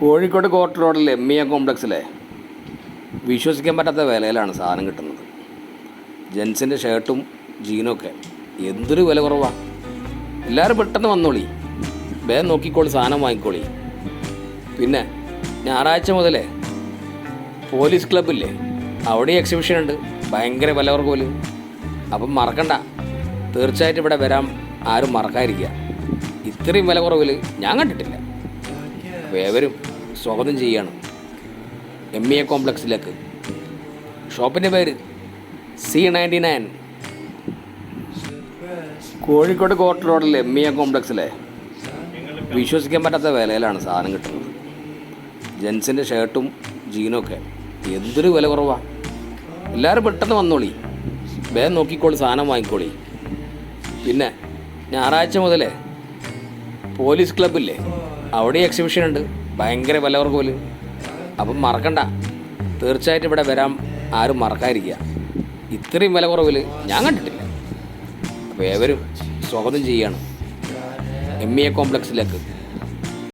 Kozhikode court റോഡിൽ M E A കോംപ്ലക്സിലെ വിശ്വസിക്കാൻ പറ്റാത്ത വിലയിലാണ് സാധനം കിട്ടുന്നത്. ജെൻസിന്റെ ഷർട്ടും ജീനും ഒക്കെ എന്തൊരു വില കുറവാണ് എല്ലാവരും പെട്ടെന്ന് വന്നോളി. വേഗം നോക്കിക്കോളി സാധനം വാങ്ങിക്കോളി. പിന്നെ ഞായറാഴ്ച മുതലേ പോലീസ് ക്ലബില്ലേ അവിടെ എക്സിബിഷൻ ഉണ്ട്. ഭയങ്കര വില കുറവ് അപ്പം മറക്കണ്ട. തീർച്ചയായിട്ടും ഇവിടെ വരാൻ ആരും മറക്കാതിരിക്കുക. ഇത്രയും വില കുറവിൽ ഞാൻ കണ്ടിട്ടില്ല. ഏവരും സ്വാഗതം ചെയ്യുകയാണ് എം ഇ എ കോംപ്ലക്സിലേക്ക് ഷോപ്പിന്റെ പേര് C ninety nine Kozhikode court റോഡിൽ എം ഇ എ കോംപ്ലക്സിലെ വിശ്വസിക്കാൻ പറ്റാത്ത വിലയിലാണ് സാധനം കിട്ടുന്നത്. ജെൻസിന്റെ ഷർട്ടും ജീനും ഒക്കെ. എന്തൊരു വില കുറവാണ് എല്ലാവരും പെട്ടെന്ന് വന്നോളി. വേഗം നോക്കിക്കോളി സാധനം വാങ്ങിക്കോളി. പിന്നെ ഞായറാഴ്ച മുതലേ പോലീസ് ക്ലബ്ബില്ലേ? അവിടെ എക്സിബിഷൻ ഉണ്ട്. ഭയങ്കര വിലവർക്ക് പോലും. അപ്പം മറക്കണ്ട. തീർച്ചയായിട്ടും ഇവിടെ വരാൻ ആരും മറക്കാതിരിക്കുക. ഇത്രയും വില കുറവിൽ ഞാൻ കണ്ടിട്ടില്ല. അപ്പോൾ ഏവരും സ്വാഗതം ചെയ്യണം എം ഇ എ കോംപ്ലക്സിലേക്ക്